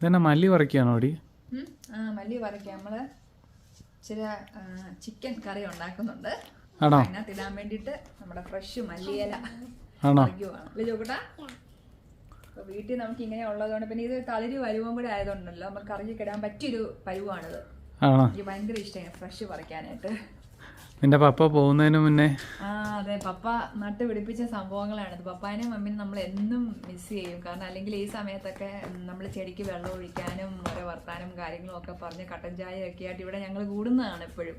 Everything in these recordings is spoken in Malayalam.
ഇതന്നെ മല്ലി വറക്കുകയാണോ അടി? ആ മല്ലി വറക്കുക നമ്മൾ ഇച്ചിരി ചിക്കൻ കറി ഉണ്ടാക്കുന്നുണ്ട്. ആണോ? അതിനകത്ത് ഇടാൻ വേണ്ടിയിട്ട് നമ്മുടെ ഫ്രഷ് മല്ലിയില ആണോ? ചോക്കട്ടാ? വീട്ടിൽ നമുക്ക് ഇങ്ങനെ ഉള്ളതുകൊണ്ട് പിന്നെ ഇത് തളിര് പരുവം കൂടെ ആയതുകൊണ്ടല്ലോ. നമുക്ക് കറിക്ക് ഇടാൻ പറ്റിയൊരു പരുവാണിത്. എനിക്ക് ഭയങ്കര ഇഷ്ടമാണ് ഫ്രഷ് പറിക്കാനായിട്ട് നിന്റെ പപ്പ പോകുന്നതിന് മുന്നേ ആ അതെ. പപ്പ നട്ട് പിടിപ്പിച്ച സംഭവങ്ങളാണിത് പപ്പാനും മമ്മീനും നമ്മൾ എന്നും മിസ് ചെയ്യും. കാരണം അല്ലെങ്കിൽ ഈ സമയത്തൊക്കെ നമ്മൾ ചെടിക്ക് വെള്ളം ഒഴിക്കാനും ഓരോ വർത്താനം കാര്യങ്ങളും ഒക്കെ പറഞ്ഞ് കട്ടൻ ചായ ഒക്കെ ആയിട്ട് ഇവിടെ ഞങ്ങൾ കൂടുന്നതാണ് എപ്പോഴും.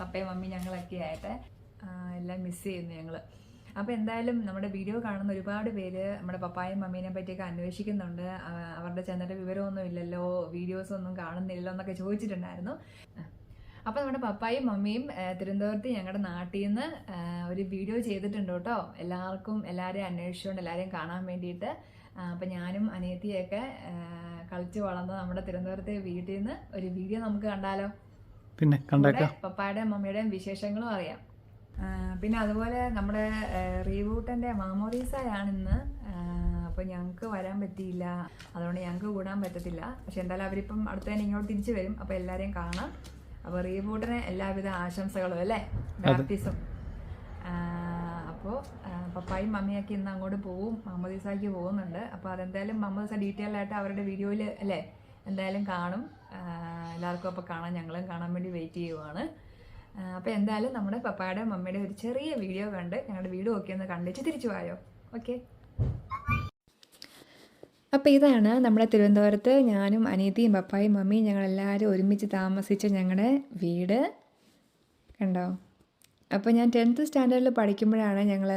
പപ്പയും മമ്മി ഞങ്ങളൊക്കെ ആയിട്ട് എല്ലാം മിസ് ചെയ്യുന്നു ഞങ്ങൾ അപ്പോൾ എന്തായാലും നമ്മുടെ വീഡിയോ കാണുന്ന ഒരുപാട് പേര് നമ്മുടെ പപ്പായും മമ്മീനെ പറ്റിയൊക്കെ അന്വേഷിക്കുന്നുണ്ട്. അവരുടെ ചെന്നിട്ട് വിവരമൊന്നും ഇല്ലല്ലോ വീഡിയോസ് ഒന്നും കാണുന്നില്ലല്ലോ എന്നൊക്കെ ചോദിച്ചിട്ടുണ്ടായിരുന്നു. അപ്പോൾ നമ്മുടെ പപ്പായും മമ്മിയും തിരുവനന്തപുരത്ത് ഞങ്ങളുടെ നാട്ടിൽ നിന്ന് ഒരു വീഡിയോ ചെയ്തിട്ടുണ്ട് കേട്ടോ. എല്ലാവർക്കും എല്ലാവരെയും അന്വേഷിച്ചുകൊണ്ട് എല്ലാവരെയും കാണാൻ വേണ്ടിയിട്ട്. അപ്പം ഞാനും അനിയത്തിയൊക്കെ കളിച്ചു വളർന്ന നമ്മുടെ തിരുവനന്തപുരത്തെ വീട്ടിൽ നിന്ന് ഒരു വീഡിയോ നമുക്ക് കണ്ടാലോ? പിന്നെ പപ്പായുടെയും മമ്മിയുടെയും വിശേഷങ്ങളും അറിയാം. പിന്നെ അതുപോലെ നമ്മുടെ റീവൂട്ടന്റെ മാമോറീസയാണ് ഇന്ന്. അപ്പോൾ ഞങ്ങൾക്ക് വരാൻ പറ്റിയില്ല. അതുകൊണ്ട് ഞങ്ങൾക്ക് കൂടാൻ പറ്റത്തില്ല. പക്ഷെ എന്തായാലും അവരിപ്പം അടുത്ത തന്നെ ഇങ്ങോട്ട് തിരിച്ചു വരും. അപ്പോൾ എല്ലാവരെയും കാണാം. അപ്പോൾ റീബൂട്ടിന് എല്ലാവിധ ആശംസകളും അല്ലേ? പ്രാക്ടീസും. അപ്പോ പപ്പായും മമ്മിയൊക്കെ ഇന്ന് അങ്ങോട്ട് പോവും. മമ്മദീസാക്ക് പോകുന്നുണ്ട്. അപ്പോൾ അതെന്തായാലും മമ്മദീസ ഡീറ്റെയിൽ ആയിട്ട് അവരുടെ വീഡിയോയിൽ അല്ലേ? എന്തായാലും കാണും. എല്ലാവർക്കും അപ്പോൾ കാണാൻ ഞങ്ങളും കാണാൻ വേണ്ടി വെയിറ്റ് ചെയ്യുവാണ്. അപ്പോൾ എന്തായാലും നമ്മുടെ പപ്പായുടെ മമ്മിയുടെ ഒരു ചെറിയ വീഡിയോ കണ്ട് ഞങ്ങളുടെ വീഡിയോ ഒക്കെ ഒന്ന് കണ്ടിച്ച് തിരിച്ചു പോയോ ഓക്കെ അപ്പോൾ ഇതാണ് നമ്മുടെ തിരുവനന്തപുരത്ത് ഞാനും അനീതിയും പപ്പായും മമ്മിയും ഞങ്ങളെല്ലാവരും ഒരുമിച്ച് താമസിച്ച ഞങ്ങളുടെ വീട്. കണ്ടോ? അപ്പോൾ ഞാൻ ടെൻത്ത് സ്റ്റാൻഡേർഡിൽ പഠിക്കുമ്പോഴാണ് ഞങ്ങൾ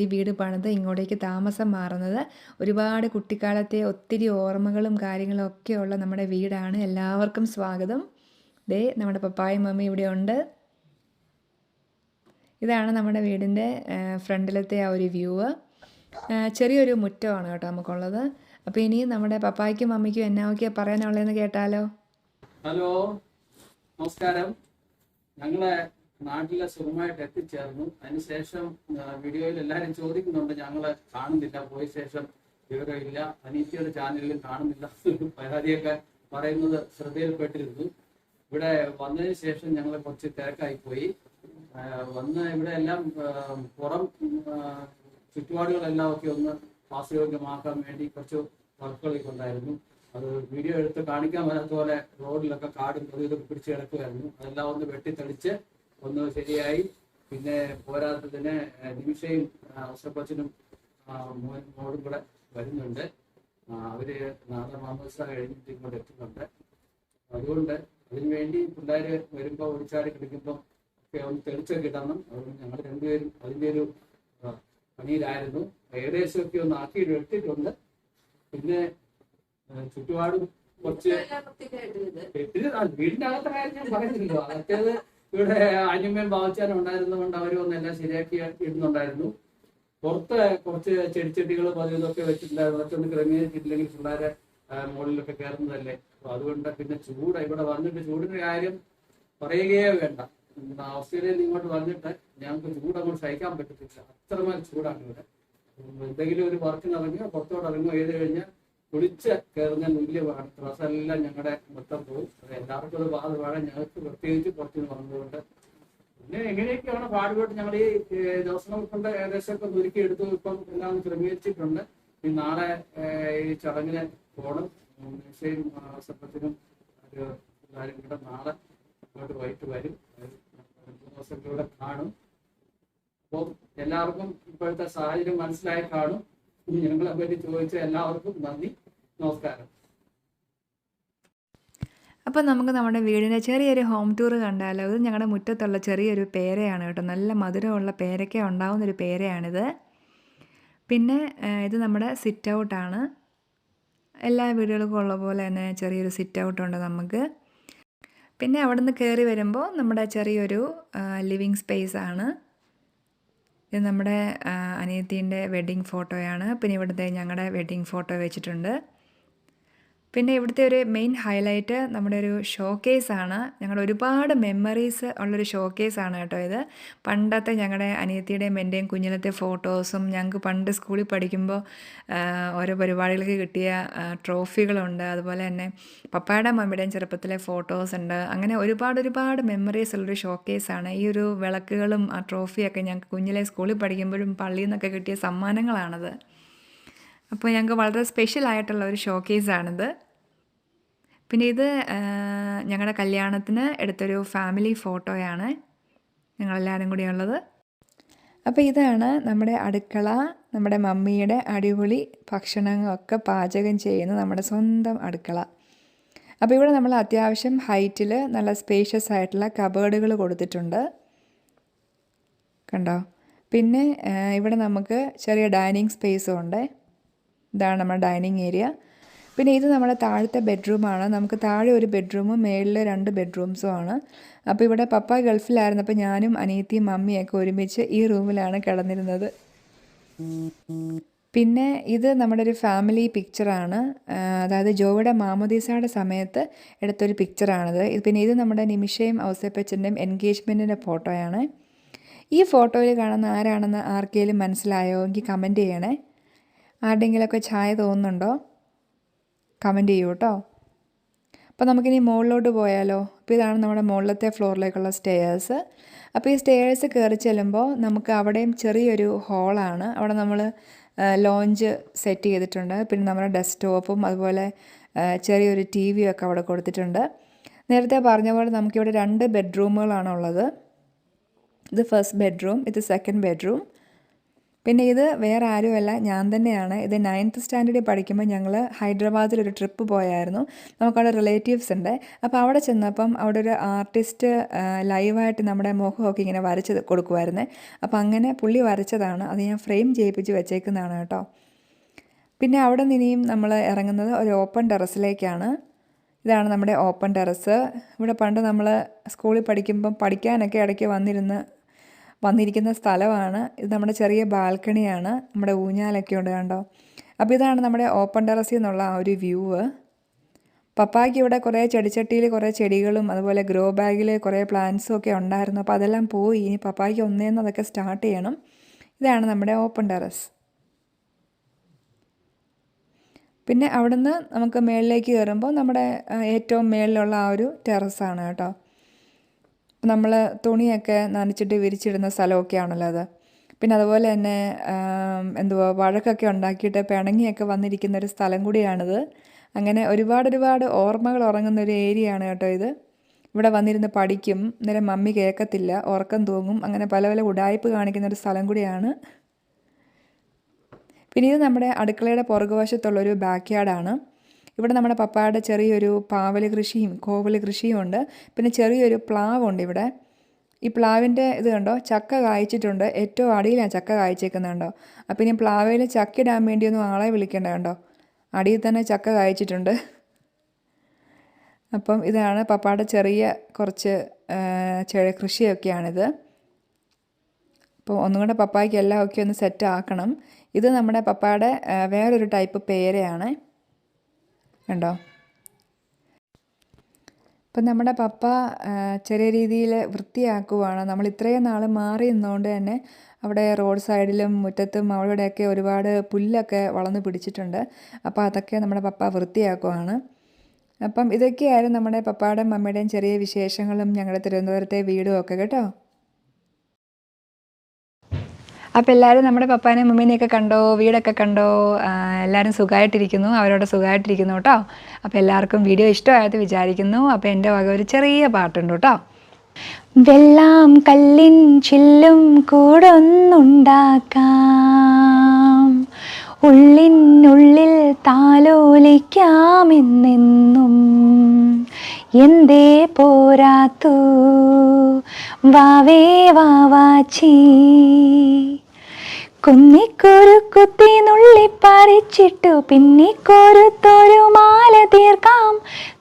ഈ വീട് പണിത് ഇങ്ങോട്ടേക്ക് താമസം മാറുന്നത്. ഒരുപാട് കുട്ടിക്കാലത്തെ ഒത്തിരി ഓർമ്മകളും കാര്യങ്ങളും ഒക്കെയുള്ള നമ്മുടെ വീടാണ്. എല്ലാവർക്കും സ്വാഗതം. ദേ നമ്മുടെ പപ്പായും മമ്മി ഇവിടെ ഉണ്ട്. ഇതാണ് നമ്മുടെ വീടിന്റെ ഫ്രണ്ടിലത്തെ ആ ഒരു വ്യൂ. ചെറിയൊരു മുറ്റമാണ് കേട്ടോ നമുക്കുള്ളത്. അപ്പോൾ ഇനി നമ്മുടെ പപ്പായ്ക്കും മമ്മിക്കും എന്നാ ഒക്കെയാ പറയാനുള്ളതെന്ന് കേട്ടാലോ? ഹലോ നമസ്കാരം. ഞങ്ങളെ നാട്ടിലെ സുഖമായിട്ട് എത്തിച്ചേർന്നു. അതിനുശേഷം വീഡിയോയിൽ എല്ലാവരും ചോദിക്കുന്നുണ്ട് ഞങ്ങൾ കാണുന്നില്ല പോയ ശേഷം വിവരമില്ല. അനീറ്റിയുടെ ചാനലിലും കാണുന്നില്ല. പരാതിയൊക്കെ പറയുന്നത് ശ്രദ്ധയിൽപ്പെട്ടിരുന്നു. ഇവിടെ വന്നതിന് ശേഷം ഞങ്ങൾ കുറച്ച് തിരക്കായി പോയി വന്ന് ഇവിടെ എല്ലാം പുറം ചുറ്റുപാടുകളെല്ലാം ഒക്കെ ഒന്ന് വാസയോഗ്യമാക്കാൻ വേണ്ടി കുറച്ച് വർക്കുകളൊക്കെ ഉണ്ടായിരുന്നു. അത് വീഡിയോ എടുത്ത് കാണിക്കാൻ വരാത്ത പോലെ റോഡിലൊക്കെ കാടും കൊതുകൊക്കെ പിടിച്ച് കിടക്കുമായിരുന്നു അതെല്ലാം ഒന്ന് വെട്ടിത്തെളിച്ച് ഒന്ന് ശരിയായി. പിന്നെ പോരാത്തതിന് നിമിഷയും അവസരപ്പച്ചനും മോനും കൂടെ വരുന്നുണ്ട്. അവർ നാളെ മാമോസ കഴിഞ്ഞിട്ട് ഇങ്ങോട്ട് എത്തുന്നുണ്ട്. അതുകൊണ്ട് അതിനുവേണ്ടി പിള്ളേര് വരുമ്പോ ഒളിച്ചാടി കളിക്കുമ്പോൾ ഒക്കെ ഒന്ന് തെളിച്ചൊക്കെ ഇടണം. അതുകൊണ്ട് ഞങ്ങൾ രണ്ടുപേരും അതിന്റെ ഒരു പണിയിലായിരുന്നു. ഏകദേശമൊക്കെ ഒന്ന് ആക്കി എടുത്തിട്ടുണ്ട്. പിന്നെ ചുറ്റുപാടും കുറച്ച് വീടിന്റെ അകത്തെ കാര്യം ഞാൻ പറയുന്നില്ലല്ലോ അകത്തേത് ഇവിടെ അനിമയും ഭാവിച്ചാലും ഉണ്ടായിരുന്നതുകൊണ്ട് അവർ ഒന്ന് എല്ലാം ശരിയാക്കി ഇടുന്നുണ്ടായിരുന്നു. പുറത്ത് കുറച്ച് ചെടിച്ചെട്ടികൾ പതിവൊക്കെ വെച്ചിട്ടുണ്ടായിരുന്നു. അതൊക്കെ ഒന്ന് ക്രമീകരിച്ചിട്ടില്ലെങ്കിൽ പിള്ളേരെ മുകളിലൊക്കെ കയറുന്നതല്ലേ. അപ്പൊ അതുകൊണ്ട് പിന്നെ ചൂട്. ഇവിടെ വന്നിട്ട് ചൂടിന്റെ കാര്യം പറയുകയേ വേണ്ട. ഉം, ഓസ്ട്രേലിയയിൽ നിന്ന് ഇങ്ങോട്ട് വന്നിട്ട് ഞങ്ങൾക്ക് ചൂട് അങ്ങോട്ട് സഹിക്കാൻ പറ്റത്തില്ല. അത്രമാതിരി ചൂടാണ് ഇവിടെ. എന്തെങ്കിലും ഒരു വർക്കിന് ഇറങ്ങിയോ പുറത്തോട്ട് ഇറങ്ങുക ഏത് കഴിഞ്ഞാൽ കുളിച്ച് കയറുന്ന തുല്യമാണ് ക്ലാസ്സെല്ലാം ഞങ്ങളുടെ മൊത്തം അത് എല്ലാവർക്കും അത് ബാധകമാണ് ഞങ്ങൾക്ക് പ്രത്യേകിച്ച് പുറത്തുനിന്ന് വന്നതുകൊണ്ട്. പിന്നെ എങ്ങനെയൊക്കെയാണ് പാടുപെട്ട് ഞങ്ങൾ ഈ ദിവസങ്ങൾ കൊണ്ട് ഏകദേശം ഒക്കെ ഒരുക്കി എടുത്തു. ഇപ്പം എല്ലാം ക്രമീകരിച്ചിട്ടുണ്ട്. ഈ നാളെ ഈ ചടങ്ങിന് പോകണം. നിശ്ചയും സപ്പത്തിനും ഒരു എല്ലാവരും കൂടെ നാളെ ഇങ്ങോട്ട് വൈകിട്ട് വരും. കൂടെ കാണും. അപ്പോൾ എല്ലാവർക്കും ഇപ്പോഴത്തെ സാഹചര്യം മനസ്സിലായി കാണും. ഞങ്ങളെ പറ്റി ചോദിച്ച എല്ലാവർക്കും നന്ദി. നമസ്കാരം. അപ്പോൾ നമുക്ക് നമ്മുടെ വീടിന്റെ ചെറിയൊരു ഹോം ടൂർ കണ്ടാലോ? ഇത് ഞങ്ങളുടെ മുറ്റത്തുള്ള ചെറിയൊരു പേരയാണ് കേട്ടോ. നല്ല മധുരമുള്ള പേരയ്ക്ക ഉണ്ടാവുന്നൊരു പേരയാണിത്. പിന്നെ ഇത് നമ്മുടെ സിറ്റ് ഔട്ടാണ് എല്ലാ വീടുകൾക്കും ഉള്ള പോലെ തന്നെ ചെറിയൊരു സിറ്റ് ഔട്ടുണ്ട് നമുക്ക്. പിന്നെ അവിടെ നിന്ന് കയറി വരുമ്പോൾ നമ്മുടെ ചെറിയൊരു ലിവിങ് സ്പേസ് ആണ്. ഇത് നമ്മുടെ അനിയത്തീന്റെ വെഡ്ഡിങ് ഫോട്ടോയാണ് പിന്നെ ഇവിടുത്തെ ഞങ്ങളുടെ വെഡ്ഡിങ് ഫോട്ടോ വെച്ചിട്ടുണ്ട്. പിന്നെ ഇവിടുത്തെ ഒരു മെയിൻ ഹൈലൈറ്റ് നമ്മുടെ ഒരു ഷോ കേസാണ് ഞങ്ങളുടെ ഒരുപാട് മെമ്മറീസ് ഉള്ളൊരു ഷോ കേസാണ് കേട്ടോ ഇത്. പണ്ടത്തെ ഞങ്ങളുടെ അനിയത്തിയുടെയും എന്റെയും കുഞ്ഞിലത്തെ ഫോട്ടോസും ഞങ്ങൾക്ക് പണ്ട് സ്കൂളിൽ പഠിക്കുമ്പോൾ ഓരോ പരിപാടികൾക്ക് കിട്ടിയ ട്രോഫികളുണ്ട് അതുപോലെ തന്നെ പപ്പായുടെ മമ്മിയുടെയും ചെറുപ്പത്തിലെ ഫോട്ടോസ് ഉണ്ട്. അങ്ങനെ ഒരുപാട് ഒരുപാട് മെമ്മറീസ് ഉള്ളൊരു ഷോ കേസാണ് ഈ ഒരു വിളക്കുകളും ആ ട്രോഫിയൊക്കെ ഞങ്ങൾക്ക് കുഞ്ഞിലെ സ്കൂളിൽ പഠിക്കുമ്പോഴും പള്ളിയിൽ നിന്നൊക്കെ കിട്ടിയ സമ്മാനങ്ങളാണത്. അപ്പോൾ ഞങ്ങൾക്ക് വളരെ സ്പെഷ്യൽ ആയിട്ടുള്ള ഒരു ഷോ കേസാണിത് പിന്നെ ഇത് ഞങ്ങളുടെ കല്യാണത്തിന് എടുത്തൊരു ഫാമിലി ഫോട്ടോയാണ് ഞങ്ങളെല്ലാവരും കൂടി ഉള്ളത് അപ്പോൾ ഇതാണ് നമ്മുടെ അടുക്കള നമ്മുടെ മമ്മിയുടെ അടിപൊളി ഭക്ഷണങ്ങളൊക്കെ പാചകം ചെയ്യുന്ന നമ്മുടെ സ്വന്തം അടുക്കള. അപ്പോൾ ഇവിടെ നമ്മൾ അത്യാവശ്യം ഹൈറ്റിൽ നല്ല സ്പേഷ്യസ് ആയിട്ടുള്ള കബേർഡുകൾ കൊടുത്തിട്ടുണ്ട്. കണ്ടോ? പിന്നെ ഇവിടെ നമുക്ക് ചെറിയ ഡൈനിങ് സ്പേസും ഉണ്ട്. ഇതാണ് നമ്മുടെ ഡൈനിങ് ഏരിയ. പിന്നെ ഇത് നമ്മുടെ താഴത്തെ ബെഡ്റൂമാണ്. നമുക്ക് താഴെ ഒരു ബെഡ്റൂമും മേളിൽ രണ്ട് ബെഡ്റൂംസും ആണ്. അപ്പോൾ ഇവിടെ പപ്പ ഗൾഫിലായിരുന്നപ്പോൾ ഞാനും അനിയത്തിയും മമ്മിയൊക്കെ ഒരുമിച്ച് ഈ റൂമിലാണ് കിടന്നിരുന്നത്. പിന്നെ ഇത് നമ്മുടെ ഒരു ഫാമിലി പിക്ചറാണ് അതായത് ജോയുടെ മാമോദീസയുടെ സമയത്ത് എടുത്തൊരു പിക്ചറാണിത് പിന്നെ ഇത് നമ്മുടെ നിമിഷയും ഔസേപ്പച്ചന്റെയും എൻഗേജ്മെന്റിന്റെ ഫോട്ടോയാണ്. ഈ ഫോട്ടോയിൽ കാണുന്ന ആരാണെന്ന് ആർക്കെങ്കിലും മനസ്സിലായോ? എങ്കിൽ കമന്റ് ചെയ്യണേ. ആരുടെയെങ്കിലുമൊക്കെ ചായ തോന്നുന്നുണ്ടോ? കമന്റ് ചെയ്യൂ കേട്ടോ. അപ്പോൾ നമുക്കിനി മുകളിലോട്ട് പോയാലോ? അപ്പോൾ ഇതാണ് നമ്മുടെ മുകളിലത്തെ ഫ്ലോറിലേക്കുള്ള സ്റ്റെയേഴ്സ് അപ്പോൾ ഈ സ്റ്റെയേഴ്സ് കയറി ചെല്ലുമ്പോൾ നമുക്ക് അവിടെയും ചെറിയൊരു ഹോളാണ് അവിടെ നമ്മൾ ലോഞ്ച് സെറ്റ് ചെയ്തിട്ടുണ്ട്. പിന്നെ നമ്മുടെ ഡെസ്ക്ടോപ്പും അതുപോലെ ചെറിയൊരു ടി ഒക്കെ അവിടെ കൊടുത്തിട്ടുണ്ട്. നേരത്തെ പറഞ്ഞ പോലെ നമുക്കിവിടെ രണ്ട് ബെഡ്റൂമുകളാണുള്ളത് ഇത് ഫസ്റ്റ് ബെഡ്റൂം ഇത് സെക്കൻഡ് ബെഡ്റൂം പിന്നെ ഇത് വേറെ ആരുമല്ല ഞാൻ തന്നെയാണ്. ഇത് നയൻത്ത് സ്റ്റാൻഡേർഡിൽ പഠിക്കുമ്പോൾ ഞങ്ങൾ ഹൈദരാബാദിൽ ഒരു ട്രിപ്പ് പോയായിരുന്നു. നമുക്കവിടെ റിലേറ്റീവ്സ് ഉണ്ട്. അപ്പോൾ അവിടെ ചെന്നപ്പം അവിടെ ഒരു ആർട്ടിസ്റ്റ് ലൈവായിട്ട് നമ്മുടെ മുഖമൊക്കെ ഇങ്ങനെ വരച്ച് കൊടുക്കുമായിരുന്നേ അപ്പോൾ അങ്ങനെ പുള്ളി വരച്ചതാണ്. അത് ഞാൻ ഫ്രെയിം ചെയ്യിപ്പിച്ച് വെച്ചേക്കുന്നതാണ് കേട്ടോ. പിന്നെ അവിടെ നിന്ന് ഇനിയും നമ്മൾ ഇറങ്ങുന്നത് ഒരു ഓപ്പൺ ടെറസിലേക്കാണ് ഇതാണ് നമ്മുടെ ഓപ്പൺ ടെറസ് ഇവിടെ പണ്ട് നമ്മൾ സ്കൂളിൽ പഠിക്കുമ്പം പഠിക്കാനൊക്കെ ഇടയ്ക്ക് വന്നിരുന്ന് വന്നിരിക്കുന്ന സ്ഥലമാണ്. ഇത് നമ്മുടെ ചെറിയ ബാൽക്കണിയാണ്. നമ്മുടെ ഊഞ്ഞാലൊക്കെ ഉണ്ട് കണ്ടോ? അപ്പോൾ ഇതാണ് നമ്മുടെ ഓപ്പൺ ടെറസിൽ നിന്നുള്ള ആ ഒരു വ്യൂ. പപ്പായ്ക്ക് ഇവിടെ കുറേ ചെടിച്ചട്ടിയിൽ കുറേ ചെടികളും അതുപോലെ ഗ്രോ ബാഗിൽ കുറേ പ്ലാന്റ്സും ഒക്കെ ഉണ്ടായിരുന്നു. അപ്പോൾ അതെല്ലാം പോയി. ഇനി പപ്പായ്ക്ക് ഒന്നേന്ന് അതൊക്കെ സ്റ്റാർട്ട് ചെയ്യണം. ഇതാണ് നമ്മുടെ ഓപ്പൺ ടെറസ്. പിന്നെ അവിടുന്ന് നമുക്ക് മേളിലേക്ക് കയറുമ്പോൾ നമ്മുടെ ഏറ്റവും മേളിലുള്ള ആ ഒരു ടെറസാണ് കേട്ടോ. നമ്മൾ തുണിയൊക്കെ നനച്ചിട്ട് വിരിച്ചിടുന്ന സ്ഥലമൊക്കെ ആണല്ലോ അത്. പിന്നെ അതുപോലെ തന്നെ എന്തുവാ വഴക്കൊക്കെ ഉണ്ടാക്കിയിട്ട് പിണങ്ങിയൊക്കെ വന്നിരിക്കുന്ന ഒരു സ്ഥലം കൂടിയാണിത്. അങ്ങനെ ഒരുപാട് ഒരുപാട് ഓർമ്മകൾ ഉറങ്ങുന്ന ഒരു ഏരിയ ആണ് കേട്ടോ ഇത്. ഇവിടെ വന്നിരുന്ന് പഠിക്കും നേരെ മമ്മി കേൾക്കത്തില്ല ഉറക്കം തൂങ്ങും അങ്ങനെ പല പല ഉടായ്പ് കാണിക്കുന്ന ഒരു സ്ഥലം കൂടിയാണ്. പിന്നെ ഇത് നമ്മുടെ അടുക്കളയുടെ പുറകുവശത്തുള്ളൊരു ബാക്ക് യാർഡാണ് ഇവിടെ നമ്മുടെ പപ്പായുടെ ചെറിയൊരു പാവൽ കൃഷിയും കോവൽ കൃഷിയും ഉണ്ട്. പിന്നെ ചെറിയൊരു പ്ലാവുണ്ട് ഇവിടെ. ഈ പ്ലാവിന്റെ ഇത് കണ്ടോ? ചക്ക കായ്ച്ചിട്ടുണ്ട്. ഏറ്റവും അടിയിലാണ് ചക്ക കായ്ച്ചേക്കുന്നത് കണ്ടോ? അപ്പം ഇനി പ്ലാവയിൽ ചക്ക ഇടാൻ വേണ്ടിയൊന്നും ആളെ വിളിക്കേണ്ട കണ്ടോ? അടിയിൽ തന്നെ ചക്ക കായ്ച്ചിട്ടുണ്ട്. അപ്പം ഇതാണ് പപ്പാടെ ചെറിയ കുറച്ച് ചെറിയ കൃഷിയൊക്കെയാണിത്. അപ്പോൾ ഒന്നും കൂടെ പപ്പായ്ക്ക് എല്ലാം ഒക്കെ ഒന്ന് സെറ്റ് ആക്കണം. ഇത് നമ്മുടെ പപ്പായുടെ വേറൊരു ടൈപ്പ് പേരയാണ്. കണ്ടോ ഇപ്പം നമ്മുടെ പപ്പ ചെറിയ രീതിയിൽ വൃത്തിയാക്കുവാണ്. നമ്മൾ ഇത്രയും നാൾ മാറി നിന്നുകൊണ്ട് തന്നെ അവിടെ റോഡ് സൈഡിലും മുറ്റത്തും അവിടെയൊക്കെ ഒരുപാട് പുല്ലൊക്കെ വളർന്ന് പിടിച്ചിട്ടുണ്ട്. അപ്പോൾ അതൊക്കെ നമ്മുടെ പപ്പ വൃത്തിയാക്കുവാണ്. അപ്പം ഇതൊക്കെയായിരുന്നു നമ്മുടെ പപ്പയുടെയും മമ്മയുടെയും ചെറിയ വിശേഷങ്ങളും ഞങ്ങളുടെ തിരുവനന്തപുരത്തെ വീടും ഒക്കെ. കേട്ടോ? അപ്പോൾ എല്ലാവരും നമ്മുടെ പപ്പാനെയും മമ്മീനെയൊക്കെ കണ്ടോ? വീടൊക്കെ കണ്ടോ? എല്ലാവരും സുഖമായിട്ടിരിക്കുന്നു അവരോട് സുഖമായിട്ടിരിക്കുന്നു കേട്ടോ. അപ്പോൾ എല്ലാവർക്കും വീഡിയോ ഇഷ്ടമായത് വിചാരിക്കുന്നു. അപ്പോൾ എന്റെ വക ഒരു ചെറിയ പാട്ടുണ്ട് കേട്ടോ. വെള്ളം കല്ലിൻ ചില്ലും കൂടൊന്നുണ്ടാക്കാം. ഉള്ളിനുള്ളിൽ താലോലിക്കാമെന്നെന്നും എന്തേ പോരാത്തു? വാവേ വാവാച്ചി കുന്നിക്കൊരു കുത്തി നുള്ളി പറിച്ചിട്ടു പിന്നിക്കൊരുത്തൊരു മാല തീർക്കാം.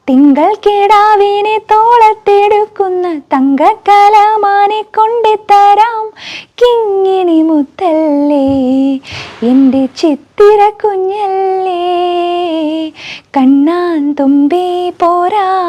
തിങ്കൾ കിടാവിനെ തോളത്തെടുക്കുന്ന തങ്കക്കലമാനെ കൊണ്ടെത്തരാം കിങ്ങിണി മുത്തല്ലേ എന്റെ ചിത്തിര കുഞ്ഞല്ലേ. കണ്ണാൻ തുമ്പി പോരാമോ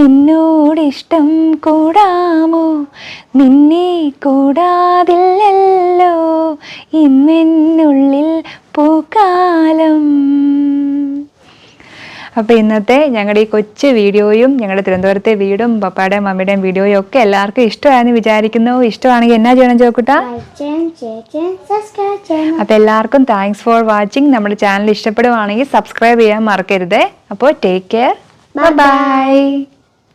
എന്നോടിഷ്ടം കൂടാമോ? നിന്നെ കൂടാതില്ലല്ലോ. ഇന്നെന്നുള്ളിൽ പൂക്കാലം. അപ്പോൾ ഇന്നത്തെ ഞങ്ങളുടെ ഈ കൊച്ചു വീഡിയോയും ഞങ്ങളുടെ തിരുവനന്തപുരത്തെ വീടും പപ്പായുടെയും മമ്മിയുടെയും വീഡിയോയും ഒക്കെ എല്ലാവർക്കും ഇഷ്ടമായെന്ന് വിചാരിക്കുന്നു. ഇഷ്ടമാണെങ്കിൽ എന്നാ ചെയ്യണം ചോക്കുട്ട? അപ്പോൾ എല്ലാവർക്കും താങ്ക്സ് ഫോർ വാച്ചിങ് നമ്മുടെ ചാനൽ ഇഷ്ടപ്പെടുവാണെങ്കിൽ സബ്സ്ക്രൈബ് ചെയ്യാൻ മറക്കരുത്. അപ്പോൾ ടേക്ക് കെയർ ബൈ